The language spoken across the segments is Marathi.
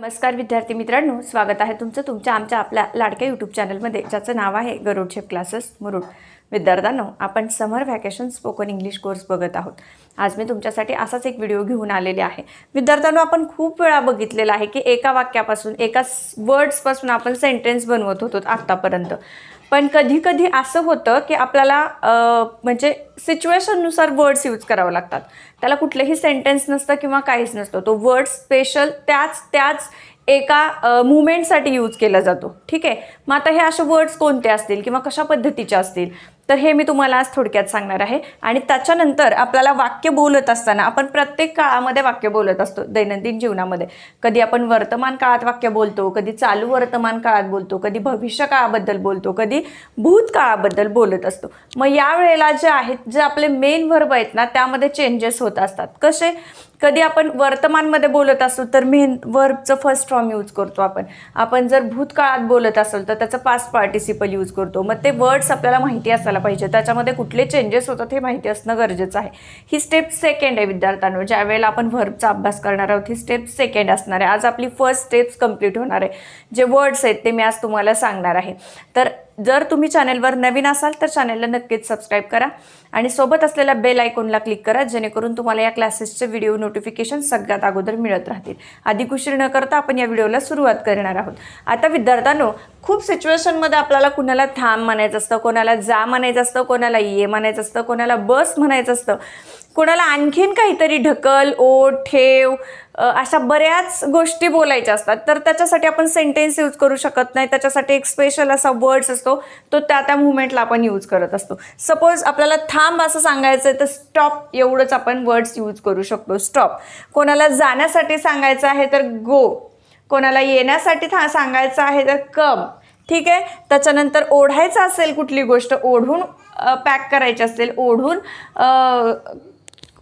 नमस्कार विद्यार्थी मित्रांनो स्वागत आहे तुमचं तुमच्या आमच्या आपल्या लाडक्या यूट्यूब चॅनलमध्ये ज्याचं नाव आहे गरुड शेप क्लासेस मुरुड. विद्यार्थ्यांनो आपण summer vacation spoken English course बघत आहोत. आज मी तुमच्यासाठी असाच एक व्हिडिओ घेऊन आलेले आहे. विद्यार्थ्यांनो आपण खूप वेळा बघितलेलं आहे की एका वाक्यापासून एका वर्ड्सपासून आपण सेंटेन्स बनवत होतो आत्तापर्यंत पण कधी कधी असं होतं की आपल्याला म्हणजे सिच्युएशननुसार वर्ड्स यूज करावं लागतात. त्याला कुठलेही सेंटेन्स नसतं किंवा काहीच नसतं. तो वर्ड स्पेशल त्याच त्याच एका मुवमेंटसाठी यूज केला जातो. ठीक आहे? मग आता हे असे वर्ड्स कोणते असतील? किंवा कशा पद्धतीचे असतील? तर हे मी तुम्हाला आज थोडक्यात सांगणार आहे. आणि त्याच्यानंतर आपल्याला वाक्य बोलत असताना आपण प्रत्येक काळामध्ये वाक्य बोलत असतो दैनंदिन जीवनामध्ये. कधी आपण वर्तमान काळात वाक्य बोलतो कधी चालू वर्तमान काळात बोलतो कधी भविष्य काळाबद्दल बोलतो कधी भूतकाळाबद्दल बोलत असतो. मग या वेळेला जे आहेत जे आपले मेन वर्ब आहेत ना त्यामध्ये चेंजेस होत असतात. कसे? कधी आपण वर्तमानमध्ये बोलत असू तर मेन वर्बचं फर्स्ट फॉर्म यूज करतो आपण. आपण जर भूतकाळात बोलत असेल तर त्याचं पास्ट पार्टिसिपल यूज करतो. मग ते वर्ड्स आपल्याला माहिती असायला पाहिजे. त्याच्यामध्ये कुठले चेंजेस होतात हे माहिती असणं गरजेचं आहे. ही स्टेप सेकंड आहे विद्यार्थ्यांवर. ज्या वेळेला आपण व्हर्बचा अभ्यास करणार आहोत ही स्टेप सेकंड असणार आहे. आज आपली फर्स्ट स्टेप्स कंप्लीट होणार आहे. जे वर्ड्स आहेत ते मी आज तुम्हाला सांगणार आहे. तर जर तुम्ही चॅनेलवर नवीन असाल तर चॅनेलला नक्कीच सबस्क्राईब करा आणि सोबत असलेल्या बेल आयकॉनला क्लिक करा जेणेकरून तुम्हाला या क्लासेसचे व्हिडिओ नोटिफिकेशन सगळ्यात अगोदर मिळत राहतील. अधिक उशीर न करता आपण या व्हिडिओला सुरुवात करणार आहोत. आता विद्यार्थ्यांनो खूप सिच्युएशनमध्ये आपल्याला कुणाला थांब म्हणायचं असतं कोणाला जा म्हणायचं असतं कोणाला ये म्हणायचं असतं कोणाला बस म्हणायचं असतं. कोणाला आणखीन काहीतरी ढकल ओढ ठेव अशा बऱ्याच गोष्टी बोलायच्या असतात. तर त्याच्यासाठी आपण सेंटेन्स यूज करू शकत नाही. त्याच्यासाठी एक स्पेशल असा वर्ड्स असतो तो त्या त्या मुवमेंटला आपण यूज करत असतो. सपोज आपल्याला थांब असं सांगायचं आहे तर स्टॉप एवढंच आपण वर्ड्स यूज करू शकतो. स्टॉप कोणाला जाण्यासाठी सांगायचं आहे तर गो कोणाला येण्यासाठी था सांगायचं आहे तर कम ठीक आहे? त्याच्यानंतर ओढायचं असेल कुठली गोष्ट ओढून पॅक करायची असेल ओढून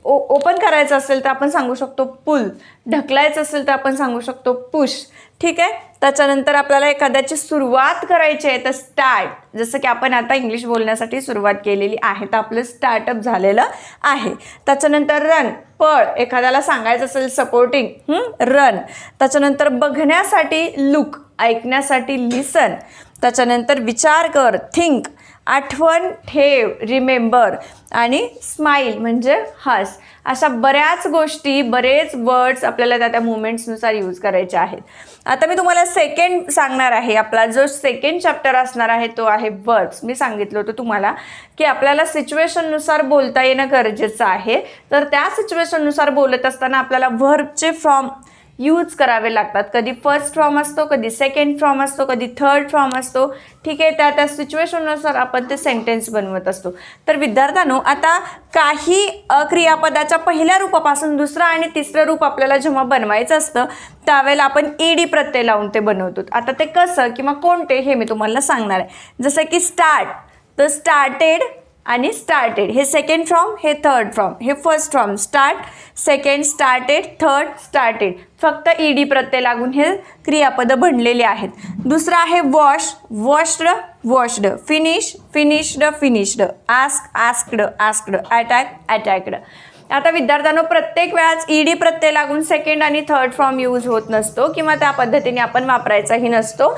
ओ ओपन करायचं असेल तर आपण सांगू शकतो पुल ढकलायचं असेल तर आपण सांगू शकतो पुश ठीक आहे? त्याच्यानंतर आपल्याला एखाद्याची सुरुवात करायची आहे तर स्टार्ट जसं की आपण आता इंग्लिश बोलण्यासाठी सुरुवात केलेली आहे तर आपलं स्टार्टअप झालेलं आहे. त्याच्यानंतर रन पळ. एखाद्याला सांगायचं असेल सपोर्टिंग रन त्याच्यानंतर बघण्यासाठी लुक ऐकण्यासाठी लिसन त्याच्यानंतर विचार कर. थिंक आठवण ठेव रिमेंबर आणि स्माईल म्हणजे हस अशा बऱ्याच गोष्टी बरेच वर्ड्स आपल्याला त्या त्या मुवमेंट्सनुसार यूज करायचे आहेत. आता मी तुम्हाला सेकंड सांगणार आहे. आपला जो सेकंड चॅप्टर असणार आहे तो आहे वर्ब्स मी सांगितलं होतं तुम्हाला की आपल्याला सिच्युएशननुसार बोलता येणं गरजेचं आहे. तर त्या सिच्युएशननुसार बोलत असताना आपल्याला व्हर्बचे फॉर्म यूज करावे लागतात. कधी फर्स्ट फॉर्म असतो कधी सेकंड फॉर्म असतो कधी थर्ड फॉर्म असतो. ठीक आहे? त्या त्या सिच्युएशननुसार आपण ते सेंटेन्स बनवत असतो. तर विद्यार्थ्यांनो आता काही क्रियापदाच्या पहिल्या रूपापासून दुसरं आणि तिसरं रूप आपल्याला जेव्हा बनवायचं असतं त्यावेळेला आपण ईडी प्रत्यय लावून ते बनवतो. आता ते कसं किंवा कोणते हे मी तुम्हाला सांगणार आहे. जसं की स्टार्ट तर स्टार्टेड आणि स्टार्टेड हे सेकंड फ्रॉम हे थर्ड फ्रॉम हे first from start second started third started फक्त ईडी प्रत्यय लागून हे क्रियापदं बनलेले आहेत. दुसरं आहे wash washed washed finish finished finished ask asked asked attack attacked आता विद्यार्थ्यांनो प्रत्येक वेळाच ईडी प्रत्यय लागून सेकंड आणि थर्ड फॉर्म यूज होत नसतो किंवा त्या पद्धतीने आपण वापरायचाही नसतो.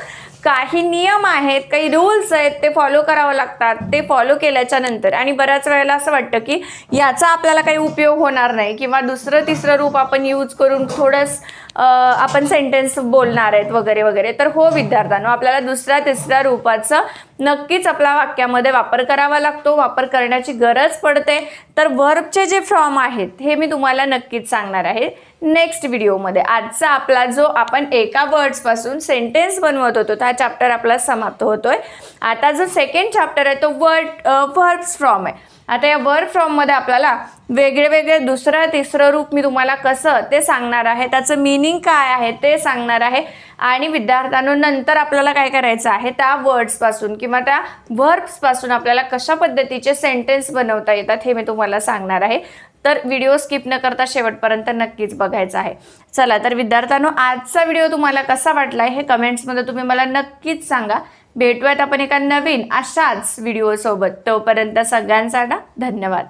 काही नियम आहेत काही रूल्स आहेत ते फॉलो करावं लागतात. ते फॉलो केल्याच्यानंतर. आणि बऱ्याच वेळेला असं वाटतं की याचा आपल्याला काही उपयोग होणार नाही किंवा दुसरं तिसरं रूप आपण यूज करून थोडंच आपण सेंटेन्स बोलणार आहेत वगैरे वगैरे. तर हो विद्यार्थ्यांनो आपल्याला दुसऱ्या तिसऱ्या रूपाचं नक्कीच आपल्या वाक्यामध्ये वापर करावा लागतो. वापर करण्याची गरज पडते. तर वर्बचे जे फॉर्म आहेत हे मी तुम्हाला नक्कीच सांगणार आहे नेक्स्ट व्हिडिओमध्ये आजचा आपला जो आपण एका वर्ड्सपासून सेंटेन्स बनवत होतो हा चॅप्टर आपला समाप्त होतोय. आता जो सेकंड चॅप्टर आहे तो वर्ड वर्ब्स फ्रॉम आहे. आता या वर्क फ्रॉममध्ये आपल्याला वेगळे वेगळे दुसरं तिसरं रूप मी तुम्हाला कसं ते सांगणार आहे त्याचं मिनिंग काय आहे ते सांगणार आहे. आणि विद्यार्थ्यांनो नंतर आपल्याला काय करायचं आहे त्या वर्ड्सपासून किंवा त्या वर्क्सपासून आपल्याला कशा पद्धतीचे सेंटेन्स बनवता येतात हे मी तुम्हाला सांगणार आहे. तर व्हिडिओ स्किप न करता शेवटपर्यंत नक्कीच बघायचा आहे. चला तर विद्यार्थ्यांनो आजचा व्हिडिओ तुम्हाला कसा वाटला आहे हे कमेंट्समध्ये तुम्ही मला नक्कीच सांगा. भेटूयात आपण एका नवीन अशाच व्हिडिओसोबत तोपर्यंत सगळ्यांचा धन्यवाद.